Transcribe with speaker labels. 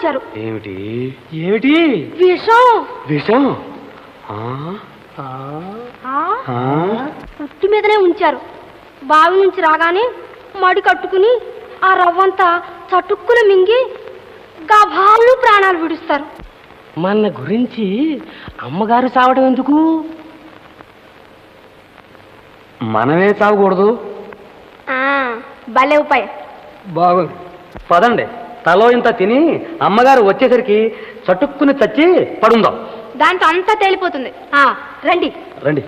Speaker 1: ఉంచారు
Speaker 2: ఏమిటి?
Speaker 3: ఏమిటి?
Speaker 1: విషం.
Speaker 2: విషం? ఆ,
Speaker 1: ఆ,
Speaker 2: ఆ,
Speaker 1: పుట్టి మీదనే ఉంచారు. బావి నుంచి రాగానే మడి కట్టుకుని ఆ రవ్వంతా చటుక్కున మింగి గభాలు ప్రాణాలు విడుస్తారు.
Speaker 3: మన గురించి అమ్మగారు సావడం ఎందుకు?
Speaker 2: మనమే చావకూడదు.
Speaker 1: ఆ, భలే ఉపాయం.
Speaker 3: బాగుంది.
Speaker 2: పదండి. తలో ఇంత తిని అమ్మగారు వచ్చేసరికి చటుక్కుని చచ్చి పడుందాం.
Speaker 1: దాంతో అంతా తేలిపోతుంది. ఆ, రండి.
Speaker 2: రండి.